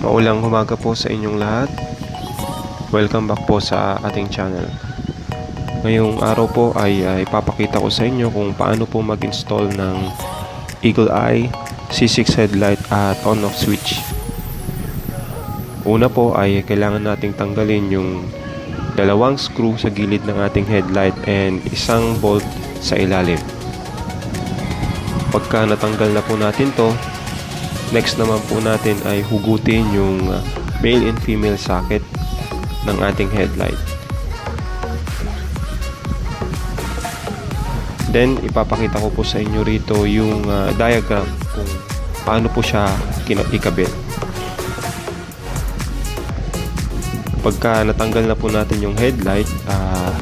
Maulang umaga po sa inyong lahat. Welcome back po sa ating channel. Ngayong araw po ay ipapakita ko sa inyo kung paano po mag-install ng Eagle Eye C6 headlight at on-off switch. Una po ay kailangan nating tanggalin yung dalawang screw sa gilid ng ating headlight and isang bolt sa ilalim. Pagka natanggal na po natin to, next naman po natin ay hugutin yung uh, male and female socket ng ating headlight. Then, ipapakita ko po sa inyo rito yung uh, diagram kung paano po siya ikabit. Pagka natanggal na po natin yung headlight, ah,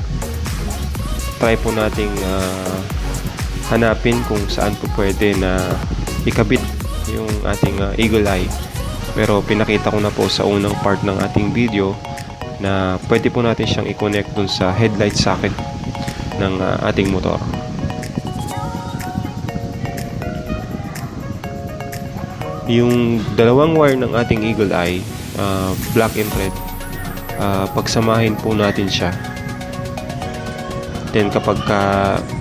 try po nating ah, hanapin kung saan po pwede na ikabit yung ating ah, eagle eye. Pero pinakita ko na po sa unang part ng ating video na pwede po natin siyang i-connect dun sa headlight socket ng ah, ating motor. Yung dalawang wire ng ating eagle eye, ah, black and red, ah, pagsamahin po natin siya. Then kapag ka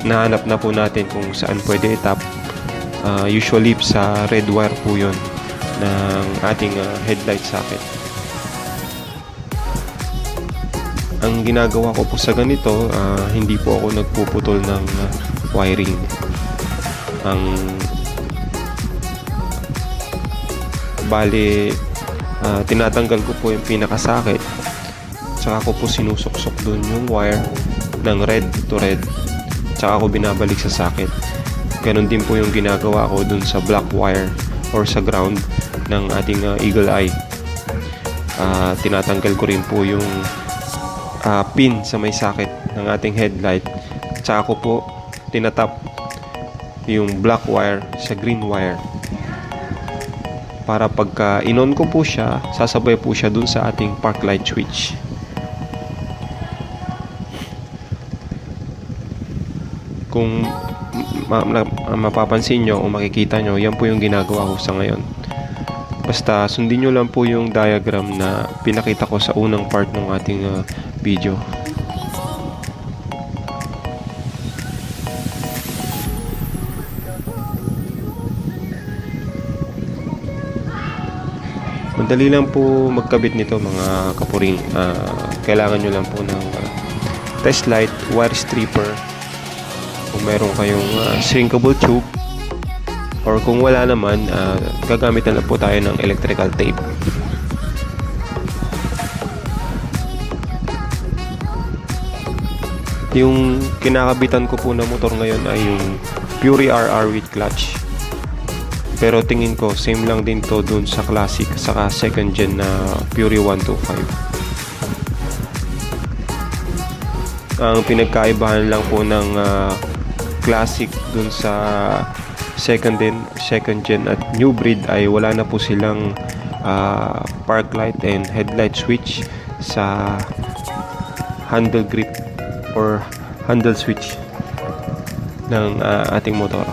nahanap na po natin kung saan pwede itap, ah, usually sa red wire po yun ng ating ah, headlight socket. Ang ginagawa ko po sa ganito, ah, hindi po ako nagpuputol ng ah, wiring. Ang bali ah, tinatanggal ko po yung pinakasakit tsaka ko po sinusuksok dun yung wire ng red to red tsaka ko binabalik sa socket ganun din po yung ginagawa ko dun sa black wire or sa ground ng ating ah, eagle eye. Ah, tinatanggal ko rin po yung ah, pin sa may socket ng ating headlight. Tsaka ko po tinatap yung black wire sa green wire. Para pagka inon ko po siya, sasabay po siya dun sa ating park light switch. Kung ma- ma- mapapansin nyo o makikita nyo, yan po yung ginagawa ko sa ngayon. Basta sundin nyo lang po yung diagram na pinakita ko sa unang part ng ating uh, video. Madali lang po magkabit nito mga kapuring. Ah, kailangan nyo lang po ng ah, test light, wire stripper, meron kayong ah, shrinkable tube, or kung wala naman, ah, gagamit na lang po tayo ng electrical tape. Yung kinakabitan ko po na motor ngayon ay yung Fury RR with clutch. Pero tingin ko, same lang din to dun sa classic saka second gen na Fury 125. Ang pinagkaibahan lang po ng ah, classic dun sa second gen, second gen at new breed ay wala na po silang ah, park light and headlight switch sa handle grip or handle switch ng ah, ating motor.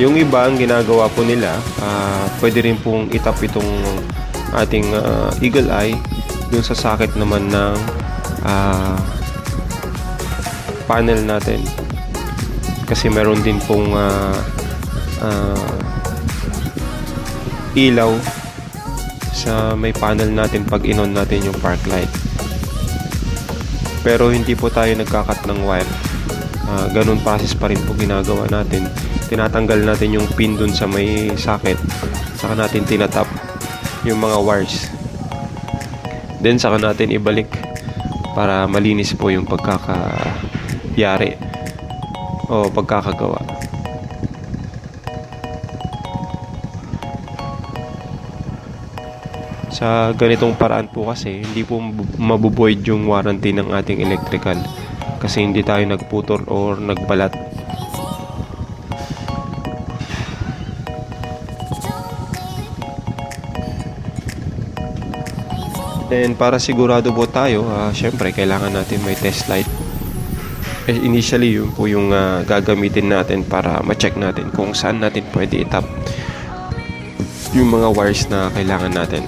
Yung iba ang ginagawa po nila, ah, pwede rin pong itap itong ating ah, eagle eye dun sa socket naman ng ah, panel natin. Kasi meron din pong ah, ah, ilaw sa may panel natin pag inon natin yung park light. Pero hindi po tayo nagkakat ng wire. Ah, ganun process pa rin po ginagawa natin. Tinatanggal natin yung pin dun sa may socket. Saka natin tinatap yung mga wires. Then saka natin ibalik para malinis po yung pagkakayari o pagkakagawa. Sa ganitong paraan po kasi hindi po mabuboid yung warranty ng ating electrical kasi hindi tayo nagputol or nagbalat And para sigurado po tayo, ah, syempre kailangan natin may test light. Eh, initially, yun po yung ah, gagamitin natin para ma-check natin kung saan natin pwede itap yung mga wires na kailangan natin.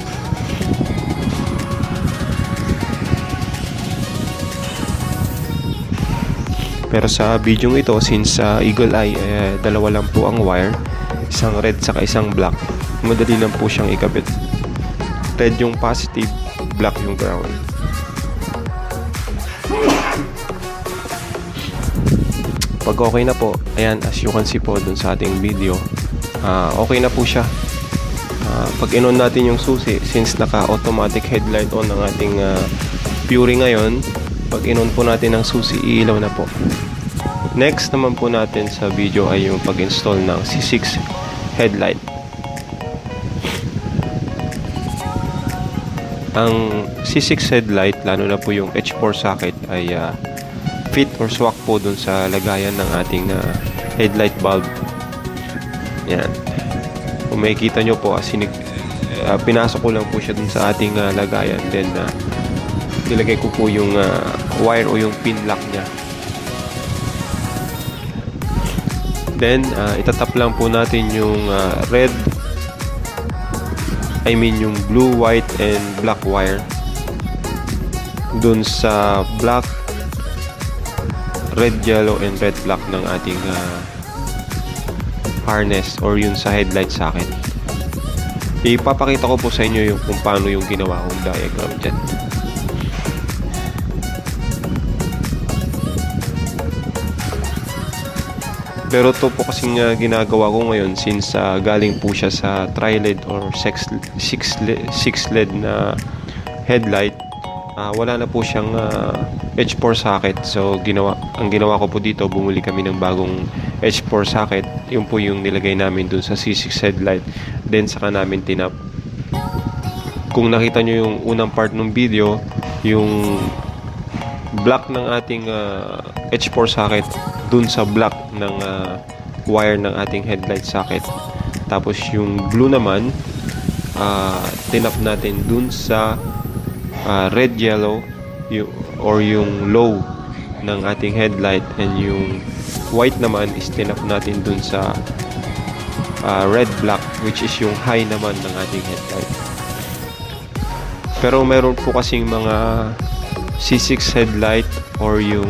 Pero sa video ito, since sa Eagle Eye, eh, dalawa lang po ang wire, isang red saka isang black, madali lang po siyang ikabit. Red yung positive, black yung ground. Pag okay na po, ayan, as you can see po dun sa ating video, ah, okay na po siya. Ah, pag inon natin yung susi, since naka-automatic headlight on ang ating ah, Fury ngayon, pag inon po natin ang susi, iilaw na po. Next naman po natin sa video ay yung pag-install ng C6 headlight. Ang C6 headlight, lalo na po yung H4 socket ay ah, fit or swak po dun sa lagayan ng ating ah, headlight bulb. Yan. Kung makikita nyo po, ah, sinig, ah, pinasok ko lang po siya dun sa ating ah, lagayan. Then, ah, nilagay ko po yung ah, wire o yung pin lock niya. Then, ah, itatap lang po natin yung ah, red I mean yung blue, white, and black wire dun sa black red, yellow, and red black ng ating ah, harness or yun sa headlight socket. Ipapakita ko po sa inyo yung kung paano yung ginawa kong diagram dyan. Pero to po kasing uh, ginagawa ko ngayon since uh, galing po siya sa tri-led or six, six, le- six led na headlight ah, wala na po siyang ah, H4 socket. So ginawa ang ginawa ko po dito bumuli kami ng bagong H4 socket. Yun po yung nilagay namin dun sa C6 headlight. Then saka namin tinap. Kung nakita nyo yung unang part ng video yung black ng ating ah, H4 socket dun sa black ng ah, wire ng ating headlight socket. Tapos yung blue naman ah, tinap natin dun sa ah, red yellow yung, or yung low ng ating headlight. And yung white naman is tinap natin dun sa ah, red black which is yung high naman ng ating headlight. Pero meron po kasing mga C6 headlight or yung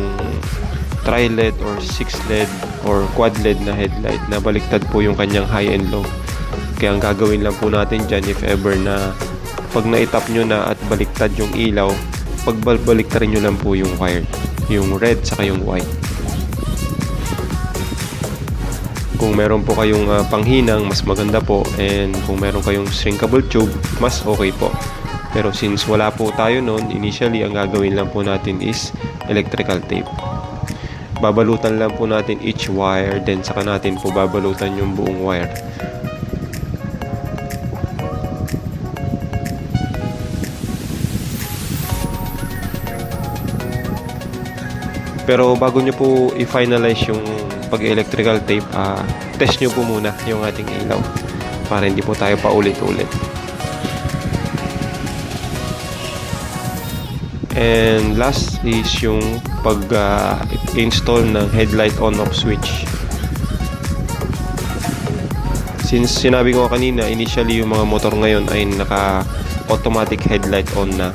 tri-led or 6-led or quad-led na headlight na baliktad po yung kanyang high and low. Kaya ang gagawin lang po natin dyan if ever na pag naitap nyo na at baliktad yung ilaw, pagbaliktarin nyo lang po yung wire. Yung red saka yung white. Kung meron po kayong ah, panghinang, mas maganda po. And kung meron kayong shrinkable tube, mas okay po. Pero since wala po tayo noon, initially ang gagawin lang po natin is electrical tape. Babalutan lang po natin each wire, then saka natin po babalutan yung buong wire. Pero bago nyo po i-finalize yung pag-electrical tape, ah, test nyo po muna yung ating ilaw para hindi po tayo paulit-ulit. And last is yung pag-install ng headlight on-off switch. Since sinabi ko kanina, initially yung mga motor ngayon ay naka-automatic headlight on na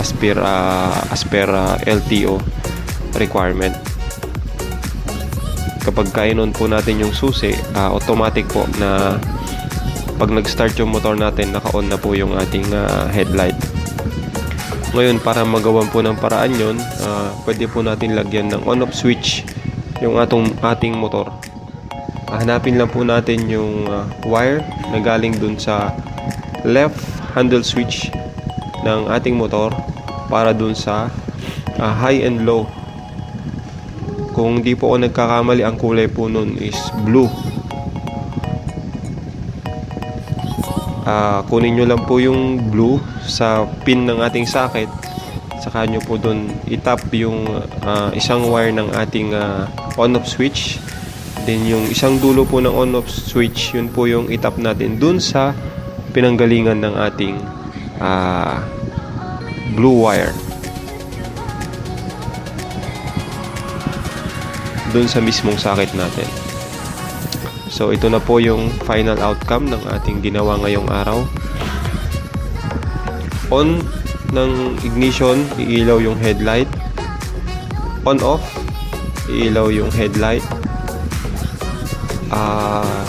as per, ah, as per ah, LTO requirement. Kapag kainon po natin yung susi, ah, automatic po na pag nag-start yung motor natin, naka-on na po yung ating ah, headlight. Ngayon, para magawan po ng paraan yon, ah, pwede po natin lagyan ng on-off switch yung atong ating motor. Ah, Hanapin lang po natin yung ah, wire na galing dun sa left handle switch ng ating motor para dun sa ah, high and low. Kung di po ako nagkakamali, ang kulay po nun is blue. Ah, kunin nyo lang po yung blue sa pin ng ating socket. Saka nyo po dun itap yung ah, isang wire ng ating ah, on-off switch. Then yung isang dulo po ng on-off switch, yun po yung itap natin dun sa pinanggalingan ng ating ah, blue wire. Doon sa mismong socket natin. So ito na po yung final outcome ng ating ginawa ngayong araw. On ng ignition, iilaw yung headlight. On off, iilaw yung headlight. Ah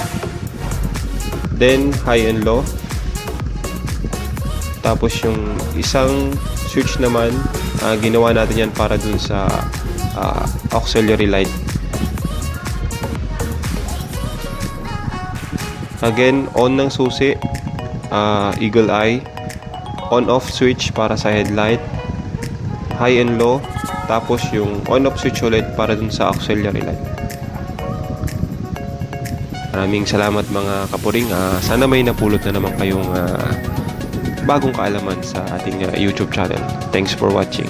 then high and low. Tapos yung isang switch naman, ah, ginawa natin yan para dun sa ah, auxiliary light. Again, on ng susi, ah, eagle eye, on off switch para sa headlight, high and low, tapos yung on off switch ulit para dun sa auxiliary light. Maraming salamat mga kapuring. Ah, sana may napulot na naman kayong ah, bagong kaalaman sa ating ah, YouTube channel. Thanks for watching.